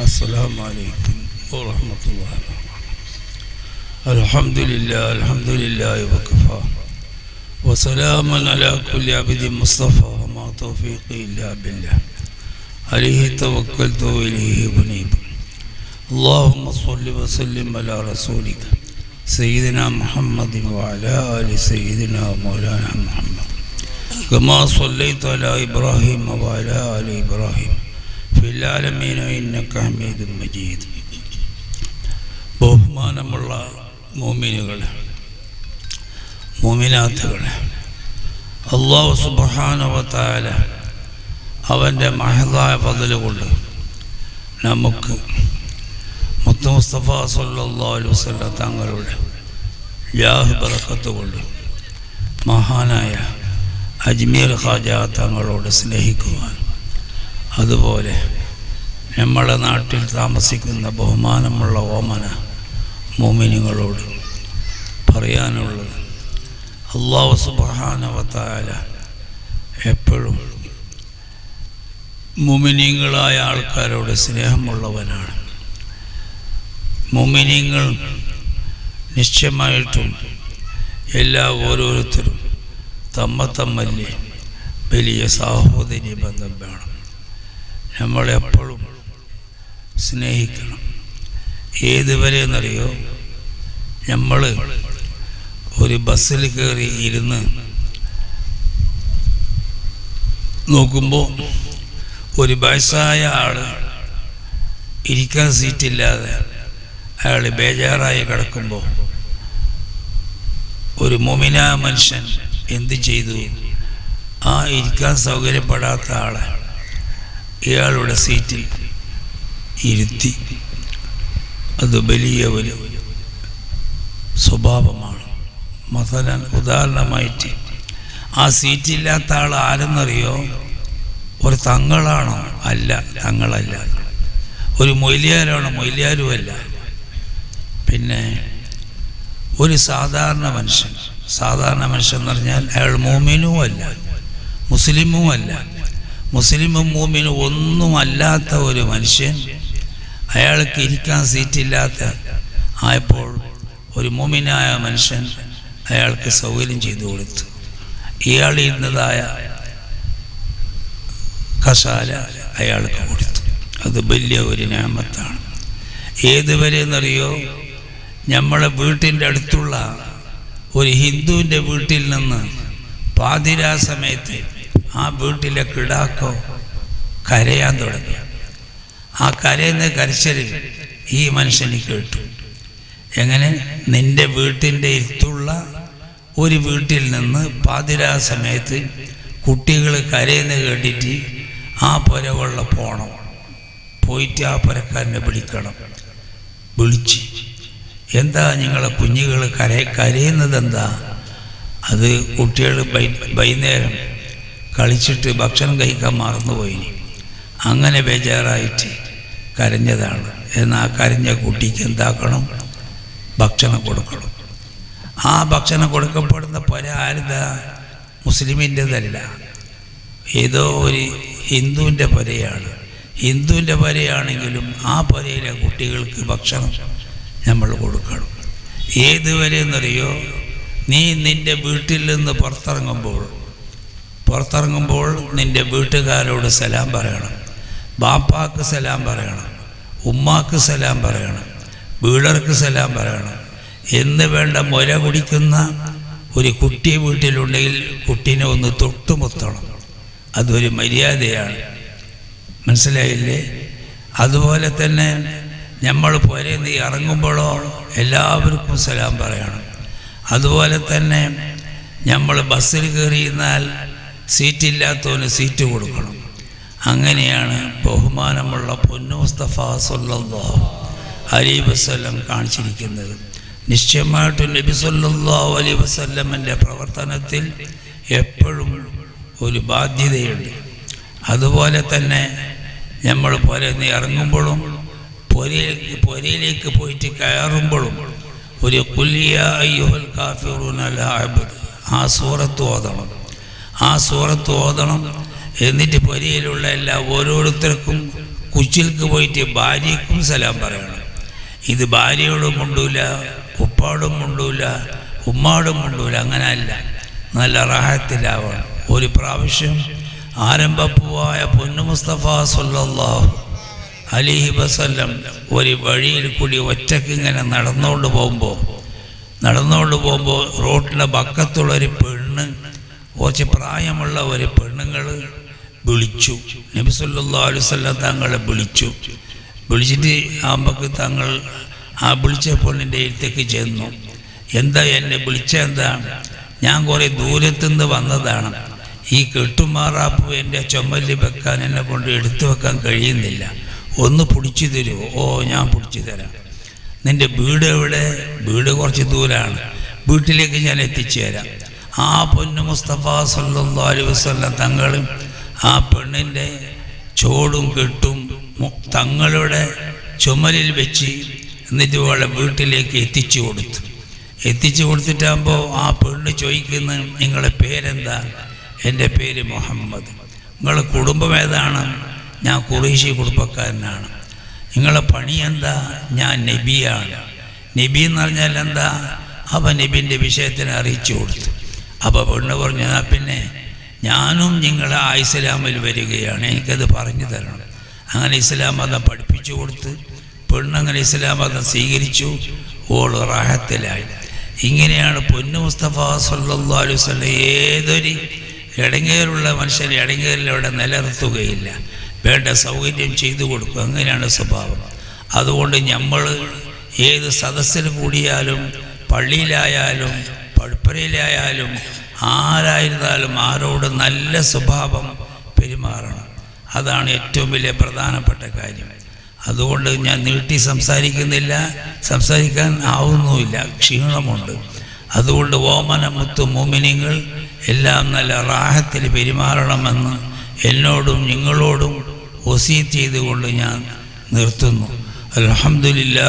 السلام عليكم ورحمة الله الحمد لله الحمد لله وكفى. وسلام على كل عبد مصطفى وما توفيقي إلا بالله. عليه توكلت وإليه أنيب. اللهم صل وسلم على رسولك سيدنا محمد وعلى آل سيدنا مولانا محمد. كما صليت على إبراهيم وعلى آل إبراهيم. في العالمين إنك حميد مجيد ബഹുമാനമുള്ള മോമിനുകൾ മോമിനാത്തുകൾ അള്ളാഹു സുബാനവത്തായ അവൻ്റെ മഹതായ പതില് കൊണ്ട് നമുക്ക് മുത്ത മുസ്തഫ സല്ലാ അലുസല്ല തങ്ങളുടെ ജാഹ് ബറക്കത്ത് കൊണ്ട് മഹാനായ അജ്മീർ ഖാജ തങ്ങളോട് സ്നേഹിക്കുവാൻ അതുപോലെ നമ്മളെ നാട്ടിൽ താമസിക്കുന്ന ബഹുമാനമുള്ള ഓമന മോമിനികളോട് പറയാനുള്ളത് അള്ളാഹു സുബാനവത്തായ എപ്പോഴും മുമിനിങ്ങളായ ആൾക്കാരോട് സ്നേഹമുള്ളവനാണ്. മുമിനിങ്ങൾ നിശ്ചയമായിട്ടും എല്ലാ ഓരോരുത്തരും തമ്മ തമ്മല്ലേ വലിയ സാഹോദര്യ ബന്ധം വേണം. നമ്മളെപ്പോഴും സ്നേഹിക്കണം. ഏതുവരെ എന്നറിയോ? നമ്മൾ ഒരു ബസ്സിൽ കയറി ഇരുന്ന് നോക്കുമ്പോൾ ഒരു വയസ്സായ ആൾ ഇരിക്കാൻ സീറ്റില്ലാതെ അയാൾ ബേജാറായി കിടക്കുമ്പോൾ ഒരു മൊമിന മനുഷ്യൻ എന്ത് ചെയ്തു? ആ ഇരിക്കാൻ സൗകര്യപ്പെടാത്ത ആളെ ഇയാളുടെ സീറ്റിൽ ഇരുത്തി. അത് വലിയ ഒരു സ്വഭാവമാണ്. മസലൻ ഉദാഹരണമായിട്ട് ആ സീറ്റില്ലാത്ത ആൾ ആരെന്നറിയോ? ഒരു തങ്ങളാണോ? അല്ല തങ്ങളല്ല. ഒരു മൊയ്ലിയാരാണോ? മൊയ്ലിയാരുമല്ല. പിന്നെ ഒരു സാധാരണ മനുഷ്യൻ. സാധാരണ മനുഷ്യൻ എന്ന് പറഞ്ഞാൽ അയാൾ മോമിനും അല്ല മുസ്ലിമും മൂമിനും ഒന്നുമല്ലാത്ത ഒരു മനുഷ്യൻ അയാൾക്ക് ഇരിക്കാൻ സീറ്റില്ലാത്ത ആയപ്പോൾ ഒരു മൂമിനായ മനുഷ്യൻ അയാൾക്ക് സൗകര്യം ചെയ്തു കൊടുത്തു. ഇയാൾ ഇരുന്നതായ കസാല അയാൾക്ക് കൊടുത്തു. അത് വലിയ ഒരു ഞാമത്താണ്. ഏതുവരെ എന്നറിയോ? നമ്മളെ വീട്ടിന്റെ അടുത്തുള്ള ഒരു ഹിന്ദുവിന്റെ വീട്ടിൽ നിന്ന് പാതിരാ സമയത്ത് ആ വീട്ടിലെ കിടാക്കോ കരയാൻ തുടങ്ങി. ആ കരയുന്ന കരച്ചൽ ഈ മനുഷ്യന് കേട്ടു. എങ്ങനെ? നിന്റെ വീട്ടിന്റെ ഇരുത്തുള്ള ഒരു വീട്ടിൽ നിന്ന് പാതിരാ സമയത്ത് കുട്ടികൾ കരയുന്ന കേട്ടിട്ട് ആ പുരകൊള്ള പോണം. പോയിട്ട് ആ പുരക്കാരനെ വിളിക്കണം. വിളിച്ച്. എന്താ നിങ്ങളെ കുഞ്ഞുങ്ങൾ കര കരയുന്നത് എന്താ അത് കുട്ടികൾ വൈകുന്നേരം കളിച്ചിട്ട് ഭക്ഷണം കഴിക്കാൻ മറന്നുപോയി. അങ്ങനെ ബേജാറായിട്ട് കരഞ്ഞതാണ്. എന്നാൽ ആ കരഞ്ഞ കുട്ടിക്ക് എന്താക്കണം? ഭക്ഷണം കൊടുക്കണം. ആ ഭക്ഷണം കൊടുക്കപ്പെടുന്ന പുര ആരും മുസ്ലിമിന്റെതല്ല. ഏതോ ഒരു ഹിന്ദുവിന്റെ പരയാണ്. ഹിന്ദുവിന്റെ പരയാണെങ്കിലും ആ പരയിലെ കുട്ടികൾക്ക് ഭക്ഷണം നമ്മൾ കൊടുക്കണം. ഏതുവരെ എന്നറിയോ നീ നിന്റെ വീട്ടിൽ നിന്ന് പുറത്തിറങ്ങുമ്പോൾ പുറത്തിറങ്ങുമ്പോൾ നിന്റെ വീട്ടുകാരോട് സലാം പറയണം. ബാപ്പാക്ക് സലാം പറയണം. ഉമ്മാക്ക് സലാം പറയണം. വീടർക്ക് സലാം പറയണം. എന്ന് വേണ്ട മുല കുടിക്കുന്ന ഒരു കുട്ടി വീട്ടിലുണ്ടെങ്കിൽ കുട്ടീനെ ഒന്ന് തൊട്ടുമുത്തണം. അതൊരു മര്യാദയാണ്. മനസ്സിലായില്ലേ? അതുപോലെ തന്നെ നമ്മൾ പോരെ നീ ഇറങ്ങുമ്പോഴോ എല്ലാവർക്കും സലാം പറയണം. അതുപോലെ തന്നെ നമ്മൾ ബസ്സിൽ കയറിയിരുന്നാൽ സീറ്റില്ലാത്തവന് സീറ്റ് കൊടുക്കണം. അങ്ങനെയാണ് ബഹുമാനമുള്ള പൊന്നു മുസ്തഫ സല്ലാഹു അലി വസ്ല്ലം കാണിച്ചിരിക്കുന്നത്. നിശ്ചയമായിട്ടും നബി സല്ലല്ലാഹു അലി വസ്ല്ലമിന്റെ പ്രവർത്തനത്തിൽ എപ്പോഴും ഒരു ബാധ്യതയുണ്ട്. അതുപോലെ തന്നെ നമ്മൾ പുര നീ ഇറങ്ങുമ്പോഴും പൊരയിലേക്ക് പൊരയിലേക്ക് പോയിട്ട് കയറുമ്പോഴും ഒരു കുല്ലിയ അയ്യുഹൽ കാഫിറൂൻ ആ സൂറത്ത് ഓതണം. ആ സൂറത്ത് ഓതണം. എന്നിട്ട് പരിയിലുള്ള എല്ലാ ഓരോരുത്തർക്കും കുച്ചിൽക്ക് പോയിട്ട് ഭാര്യക്കും സലാം പറയണം. ഇത് ഭാര്യയോടും മുണ്ടൂല ഉപ്പാടും മുണ്ടൂല ഉമ്മാടും മുണ്ടൂല അങ്ങനെ അല്ല നല്ല റാഹത്തിലാവണം. ഒരു പ്രാവശ്യം ആരംഭപ്പൂവായ പൊന്നു മുസ്തഫ സല്ലല്ലാഹു അലിഹി വസല്ലം ഒരു വഴിയിൽ കൂടി ഒറ്റയ്ക്ക് ഇങ്ങനെ നടന്നുകൊണ്ട് പോകുമ്പോൾ നടന്നുകൊണ്ട് പോകുമ്പോൾ റോട്ടിന്റെ പക്കത്തുള്ളൊരു പെണ്ണ് കുറച്ച് പ്രായമുള്ള ഒരു പെണ്ണുങ്ങൾ വിളിച്ചു. നബി സല്ലല്ലാഹു അലൈഹി വസല്ലം തങ്ങളെ വിളിച്ചു. വിളിച്ചിട്ട് ആകുമ്പോൾ തങ്ങൾ ആ വിളിച്ച പെണ്ണിന്റെ അടുത്തേക്ക് ചെന്നു. എന്താ എന്നെ വിളിച്ച എന്താണ് ഞാൻ കുറേ ദൂരത്തുനിന്ന് വന്നതാണ്. ഈ കെട്ടുമാറാപ്പ് എന്റെ ചുമലിൽ വെക്കാൻ എന്നെ കൊണ്ട് എടുത്തു വെക്കാൻ കഴിയുന്നില്ല. ഒന്ന് പിടിച്ചു തരുമോ ഓ ഞാൻ പിടിച്ചു തരാം. നിന്റെ വീട് എവിടെ? വീട് കുറച്ച് ദൂരമാണ് വീട്ടിലേക്ക് ഞാൻ എത്തിച്ചു തരാം ആ പൊന്നു മുസ്തഫ അലൈഹി വസല്ലം തങ്ങളും ആ പെണ്ണിന്റെ ചോടും കെട്ടും തങ്ങളുടെ ചുമലിൽ വെച്ച് എന്നിട്ട് അവളെ വീട്ടിലേക്ക് എത്തിച്ചു കൊടുത്തു. എത്തിച്ചു കൊടുത്തിട്ടാകുമ്പോൾ ആ പെണ്ണ് ചോദിക്കുന്ന നിങ്ങളുടെ പേരെന്താ? എന്റെ പേര് മുഹമ്മദ്. നിങ്ങളുടെ കുടുംബം ഏതാണ്? ഞാൻ കുറേശ്ശി കുടുംബക്കാരനാണ്. നിങ്ങളെ പണി എന്താ? ഞാൻ നബിയാണ്. നബി എന്ന് പറഞ്ഞാൽ എന്താ? അവ നബിന്റെ വിഷയത്തിന് അറിയിച്ചു കൊടുത്തു. അപ്പോൾ പെണ്ണ് പറഞ്ഞു "എന്നാ പിന്നെ ഞാനും നിങ്ങളെ ആ ഇസ്ലാമിൽ വരികയാണ് എനിക്കത് പറഞ്ഞു തരണം. അങ്ങനെ ഇസ്ലാം മതം പഠിപ്പിച്ചു കൊടുത്ത് പെണ്ണങ്ങനെ ഇസ്ലാം മതം സ്വീകരിച്ചു ഓൾ റാഹത്തിലായി. ഇങ്ങനെയാണ് പൊന്നു മുസ്തഫ സല്ലല്ലാഹു അലൈഹി വസല്ലം ഏതൊരു ഇടങ്ങേറുള്ള മനുഷ്യൻ ഇടങ്ങേറിലവിടെ നിലനിർത്തുകയില്ല. വേണ്ട സൗകര്യം ചെയ്തു കൊടുക്കും അങ്ങനെയാണ് സ്വഭാവം. അതുകൊണ്ട് നമ്മൾ ഏത് സദസ്സിൽ കൂടിയാലും പള്ളിയിലായാലും പഴുപ്പരയിലായാലും ആരായിരുന്നാലും ആരോട് നല്ല സ്വഭാവം പെരുമാറണം. അതാണ് ഏറ്റവും വലിയ പ്രധാനപ്പെട്ട കാര്യം. അതുകൊണ്ട് ഞാൻ നീട്ടി സംസാരിക്കുന്നില്ല സംസാരിക്കാൻ ആവുന്നുമില്ല ക്ഷീണമുണ്ട്. അതുകൊണ്ട് ഓമന മുത്തു മോമിനിങ്ങൾ എല്ലാം നല്ല റാഹത്തിൽ പെരുമാറണമെന്ന് എന്നോടും നിങ്ങളോടും ഒസീത്ത് ചെയ്തുകൊണ്ട് ഞാൻ നിർത്തുന്നു. അലഹമുല്ലാ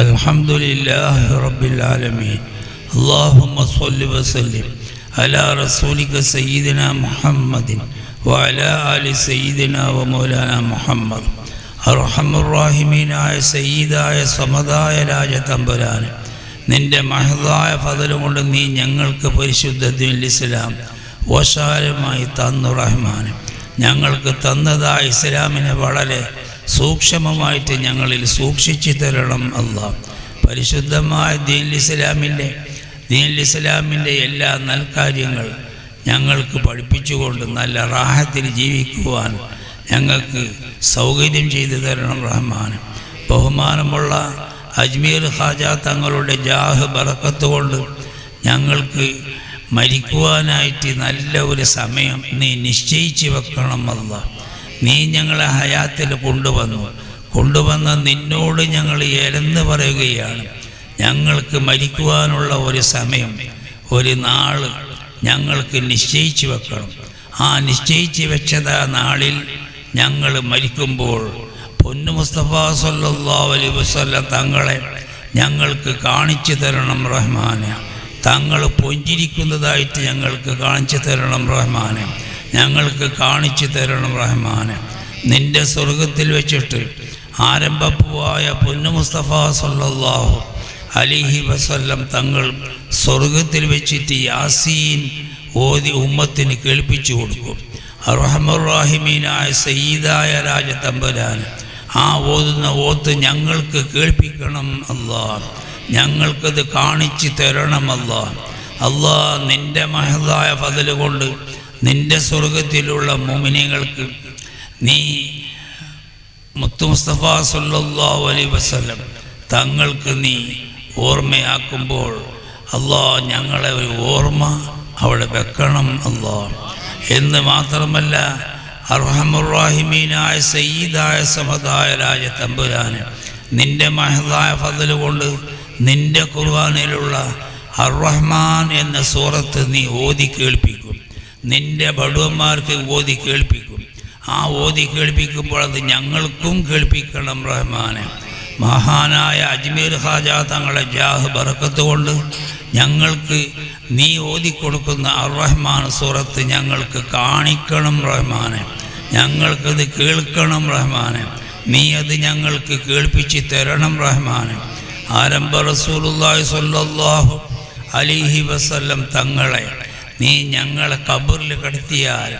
അൽഹംദുലില്ലാഹി റബ്ബിൽ ആലമീൻ. اللهم صل وسلم على رسولك سيدنا محمد وعلى آل سيدنا ومولانا محمد അർഹമുറാഹിമീനായ സയ്യിദായ സമതായ രാജതമ്പുരാന് നിന്റെ മഹതായ ഫതലും കൊണ്ട് നീ ഞങ്ങൾക്ക് പരിശുദ്ധ ദീനുൽ ഇസ്ലാം ഓശാരമായി തന്നു റഹ്മാൻ ഞങ്ങൾക്ക് തന്നതായ ഇസ്ലാമിനെ വളരെ സൂക്ഷ്മമായിട്ട് ഞങ്ങളിൽ സൂക്ഷിച്ചു തരണം അല്ലാ പരിശുദ്ധമായ ദീനുൽ ഇസ്ലാമിൻ്റെ ദീനുൽ ഇസ്ലാമിന്റെ എല്ലാ നൽകാര്യങ്ങൾ ഞങ്ങൾക്ക് പഠിപ്പിച്ചുകൊണ്ട് നല്ല റാഹത്തിൽ ജീവിക്കുവാൻ ഞങ്ങൾക്ക് സൗകര്യം ചെയ്തു തരണം റഹ്മാൻ ബഹുമാനമുള്ള അജ്മീർ ഹാജ തങ്ങളുടെ ജാഹ് ബറക്കത്ത് കൊണ്ട് ഞങ്ങൾക്ക് മരിക്കുവാനായിട്ട് നല്ല ഒരു സമയം നീ നിശ്ചയിച്ച് വെക്കണം നീ ഞങ്ങളെ ഹയാത്തിൽ കൊണ്ടുവന്നു. കൊണ്ടുവന്ന നിന്നോട് ഞങ്ങൾ എരന്ന് പറയുകയാണ്. ഞങ്ങൾക്ക് മരിക്കുവാനുള്ള ഒരു സമയം ഒരു നാൾ ഞങ്ങൾക്ക് നിശ്ചയിച്ചു വെക്കണം. ആ നിശ്ചയിച്ച് ആ നാളിൽ ഞങ്ങൾ മരിക്കുമ്പോൾ പൊന്നു മുസ്തഫ സല്ലല്ലാഹു അലൈഹി വസ്ല്ല തങ്ങളെ ഞങ്ങൾക്ക് കാണിച്ചു തരണം റഹ്മാനെ. തങ്ങൾ പൊഞ്ചിരിക്കുന്നതായിട്ട് ഞങ്ങൾക്ക് കാണിച്ചു തരണം റഹ്മാനെ. ഞങ്ങൾക്ക് കാണിച്ചു തരണം റഹ്മാനെ. നിന്റെ സ്വർഗത്തിൽ വെച്ചിട്ട് ആരംഭപ്പുവായ പൊന്നു മുസ്തഫ സല്ലല്ലാഹു അലിഹി വസല്ലം തങ്ങൾ സ്വർഗത്തിൽ വെച്ചിട്ട് യാസീൻ ഓതി ഉമ്മത്തിന് കേൾപ്പിച്ചു കൊടുക്കും. അറഹമുറാഹിമീനായ സയ്യിദായ രാജതമ്പരാൻ ആ ഓതുന്ന ഓത്ത് ഞങ്ങൾക്ക് കേൾപ്പിക്കണം അല്ലാ. ഞങ്ങൾക്കത് കാണിച്ചു തരണം അല്ലാ. അല്ലാ നിന്റെ മഹതായ ഫതൽ കൊണ്ട് നിന്റെ സ്വർഗത്തിലുള്ള മോമിനികൾക്ക് നീ മുത്തു മുസ്തഫ സല്ലല്ലാഹു അലൈഹി വസല്ലം തങ്ങൾക്ക് നീ ഓർമ്മയാക്കുമ്പോൾ അല്ലാ ഞങ്ങളെ ഒരു ഓർമ്മ അവിടെ വെക്കണം അല്ലാ എന്ന് മാത്രമല്ല അർഹമുറാഹിമീനായ സയ്യിദായ സമതായ രാജ തമ്പുരാന് നിന്റെ മഹതായ ഫതൽ കൊണ്ട് നിന്റെ കുർബാനയിലുള്ള അർറഹ്മാൻ എന്ന സൂറത്ത് നീ ഓതി കേൾപ്പിക്കും. നിന്റെ ബടുവന്മാർക്ക് ഓതി കേൾപ്പിക്കും. ആ ഓതി കേൾപ്പിക്കുമ്പോൾ അത് ഞങ്ങൾക്കും കേൾപ്പിക്കണം റഹ്മാനെ. മഹാനായ അജ്മീർ ഖാജ തങ്ങളെ ജാഹ് ബറക്കത്ത് കൊണ്ട് ഞങ്ങൾക്ക് നീ ഓതിക്കൊടുക്കുന്ന റഹ്മാൻ സൂറത്ത് ഞങ്ങൾക്ക് കാണിക്കണം റഹ്മാനെ. ഞങ്ങൾക്കത് കേൾക്കണം റഹ്മാനെ. നീ അത് ഞങ്ങൾക്ക് കേൾപ്പിച്ച് തരണം റഹ്മാനെ. ആരംഭ റസൂലുല്ലാഹി സ്വല്ലല്ലാഹു അലിഹി വസല്ലം തങ്ങളെ നീ ഞങ്ങളെ കബറിൽ കടത്തിയാൽ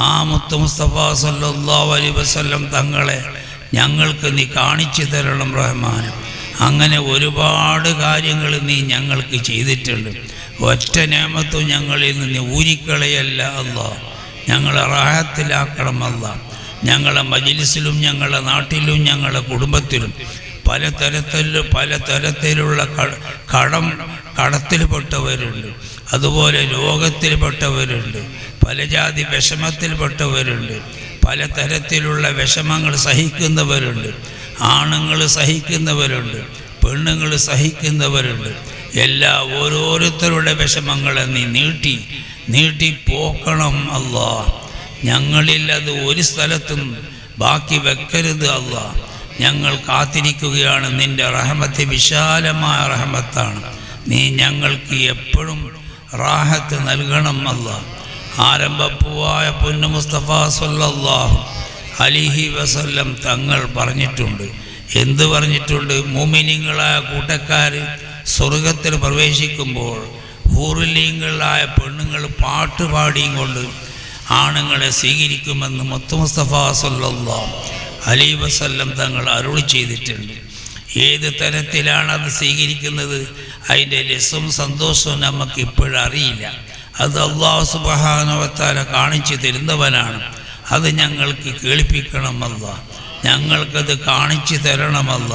ആ മുത്തു മുസ്തഫ സല്ലല്ലാഹു അലി വസല്ലം തങ്ങളെ ഞങ്ങൾക്ക് നീ കാണിച്ചു തരണം റഹ്മാൻ അങ്ങനെ ഒരുപാട് കാര്യങ്ങൾ നീ ഞങ്ങൾക്ക് ചെയ്തിട്ടുണ്ട്. ഒറ്റ നിയമത്തും ഞങ്ങളിൽ നിന്ന് ഊരിക്കളയല്ല അല്ല. ഞങ്ങളെ റാഹത്തിലാക്കണമല്ല ഞങ്ങളെ മജിലിസിലും ഞങ്ങളുടെ നാട്ടിലും ഞങ്ങളുടെ കുടുംബത്തിലും പല പലതരത്തിലുള്ള പല തരത്തിലുള്ള കടം കടത്തിൽപ്പെട്ടവരുണ്ട്. അതുപോലെ രോഗത്തിൽപ്പെട്ടവരുണ്ട്. പല ജാതി വിഷമത്തിൽപ്പെട്ടവരുണ്ട്. പല തരത്തിലുള്ള വിഷമങ്ങൾ സഹിക്കുന്നവരുണ്ട്. ആണുങ്ങൾ സഹിക്കുന്നവരുണ്ട്. പെണ്ണുങ്ങൾ സഹിക്കുന്നവരുണ്ട്. എല്ലാ ഓരോരുത്തരുടെ വിഷമങ്ങളെ നീ നീട്ടി നീട്ടി പോക്കണം അല്ലാ. ഞങ്ങളിൽ അത് ഒരു സ്ഥലത്തും ബാക്കി വെക്കരുത് അല്ലാ. ഞങ്ങൾ കാത്തിരിക്കുകയാണ്. നിന്റെ റഹമത്ത് വിശാലമായ റഹമത്താണ്. നീ ഞങ്ങൾക്ക് എപ്പോഴും റാഹത്ത് നൽകണം അല്ല. ആരംഭപ്പൂവായ പൊന്നു മുസ്തഫ സല്ലല്ലാഹു അലിഹി വസല്ലം തങ്ങൾ പറഞ്ഞിട്ടുണ്ട്. എന്ത് പറഞ്ഞിട്ടുണ്ട്? മോമിനിങ്ങളായ കൂട്ടക്കാർ സ്വർഗത്തിൽ പ്രവേശിക്കുമ്പോൾ ഹൂറിലീങ്ങളായ പെണ്ണുങ്ങൾ പാട്ട് പാടിയും കൊണ്ട് ആണുങ്ങളെ സ്വീകരിക്കുമെന്ന് മുത്തു മുസ്തഫ സല്ലല്ലാഹു അലി വസല്ലം തങ്ങൾ അരുളി ചെയ്തിട്ടുണ്ട്. ഏത് തരത്തിലാണ് അത് സ്വീകരിക്കുന്നത്? അതിന്റെ രസവും സന്തോഷവും നമുക്ക് ഇപ്പോഴറിയില്ല അത് അള്ളാഹു സുബഹാനവത്താല കാണിച്ചു തരുന്നവനാണ്. അത് ഞങ്ങൾക്ക് കേൾപ്പിക്കണമല്ല ഞങ്ങൾക്കത് കാണിച്ചു തരണമല്ല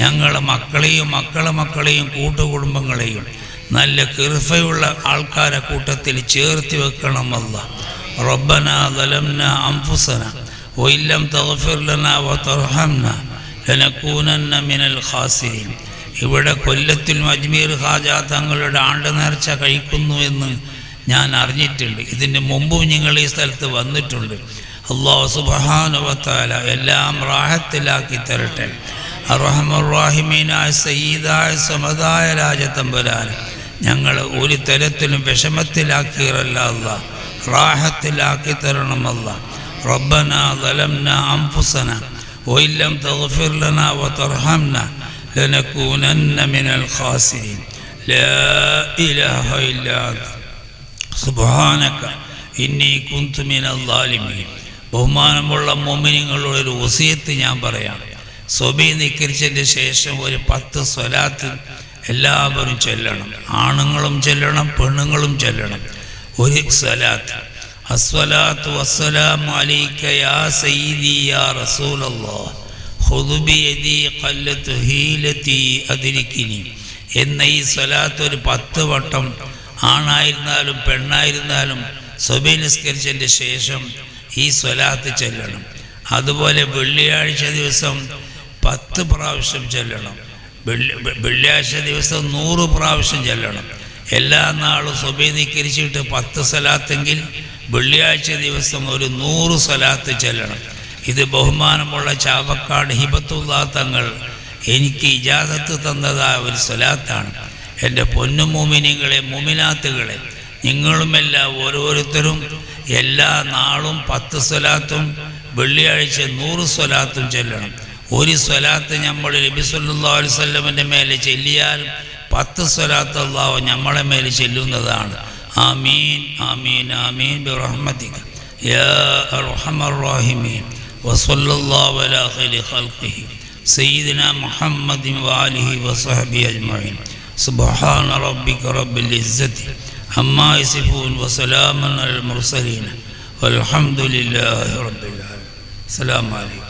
ഞങ്ങളുടെ മക്കളെയും മക്കളെ മക്കളെയും കൂട്ടുകുടുംബങ്ങളെയും നല്ല കിർഫയുള്ള ആൾക്കാരെ കൂട്ടത്തിൽ ചേർത്തി വെക്കണമല്ല റബ്ബന ദലംന അംഫുസന വൈല്ലം തഗ്ഫിർലന വതർഹംന ലനകൂനന്ന മിനൽ ഖാസിരീൻ. ഇവിടെ കൊല്ലത്തിലും അജ്മീർ ഹാജ തങ്ങളുടെ ആണ്ട് നേർച്ച കഴിക്കുന്നു എന്ന് ഞാൻ അറിഞ്ഞിട്ടുണ്ട് ഇതിന് മുമ്പും നിങ്ങൾ ഈ സ്ഥലത്ത് വന്നിട്ടുണ്ട് അള്ളാഹു സുബഹാനുവത്താല എല്ലാം റാഹത്തിലാക്കി തരട്ടെ അറഹമുറാഹിമീനായ സയ്യിദായ സമതായ രാജത്തമ്പുരാൻ ഞങ്ങൾ ഒരു തരത്തിലും വിഷമത്തിലാക്കിയറല്ല അല്ല റാഹത്തിലാക്കി തരണമല്ല ربنا ظلمنا أنفسنا وإن لم تغفر لنا وترحمنا لنكونن من الخاسرين لا إله إلا أنت സുബാനക്ക ഇന്നി കുന്തുമിന ലാലിമീൻ. ബഹുമാനമുള്ള മോമിനിങ്ങളുടെ ഒരു ഒസിയത്ത് ഞാൻ പറയാം. സ്വബി നിക്കരിച്ചതിന് ശേഷം ഒരു പത്ത് സ്വലാത്ത് എല്ലാവരും ചൊല്ലണം. ആണുങ്ങളും ചൊല്ലണം പെണ്ണുങ്ങളും ചൊല്ലണം. ഒരു സ്വലാത്ത്. അസ്വലാത്തു വസ്സലാമു അലൈക യാ സയ്യിദി യാ റസൂലല്ലാഹ്. ഖുദു ബിയദി ഖല്ലത്ത് ഹീലതി അദ്രിക്കിനി. എന്ന ഈ സ്വലാത്ത് ഒരു പത്ത് വട്ടം ആണായിരുന്നാലും പെണ്ണായിരുന്നാലും സ്വബി നിസ്കരിച്ചതിന്റെ ശേഷം ഈ സ്വലാത്ത് ചെല്ലണം. അതുപോലെ വെള്ളിയാഴ്ച ദിവസം പത്ത് പ്രാവശ്യം ചെല്ലണം. വെള്ളി വെള്ളിയാഴ്ച ദിവസം നൂറ് പ്രാവശ്യം ചെല്ലണം. എല്ലാ നാളും സ്വബി നിക്കരിച്ചിട്ട് പത്ത് സ്വലാത്തെങ്കിൽ വെള്ളിയാഴ്ച ദിവസം ഒരു നൂറ് സ്വലാത്ത് ചെല്ലണം. ഇത് ബഹുമാനമുള്ള ചാവക്കാട് ഹിബത്തുള്ള തങ്ങൾ എനിക്ക് ഇജാസത്ത് തന്നതായ ഒരു സ്വലാത്താണ്. എന്റെ പൊന്നു മോമിനികളെ മോമിനാത്തുകളെ നിങ്ങളുമെല്ലാം ഓരോരുത്തരും എല്ലാ നാളും പത്ത് സ്വലാത്തും വെള്ളിയാഴ്ച നൂറ് സ്വലാത്തും ചൊല്ലണം. ഒരു സ്വലാത്ത് നമ്മൾ നബി സല്ലാ അലുസല്ലമിന്റെ മേലെ ചെല്ലിയാൽ പത്ത് സ്വലാത്ത് അള്ളാഹു നമ്മളെ മേലെ ചെല്ലുന്നതാണ്. ആമീൻ ആമീൻ ആമീൻ ബിറഹ്മത്തിക യാ അർഹമർ റഹീമീൻ. വസല്ലല്ലാഹു അലാ സയ്യിദിന വാലിഹി വസഹബി അജ്മഈൻ. سبحان ربك رب العزة عما يصفون وسلام على المرسلين والحمد لله رب العالمين. السلام عليكم.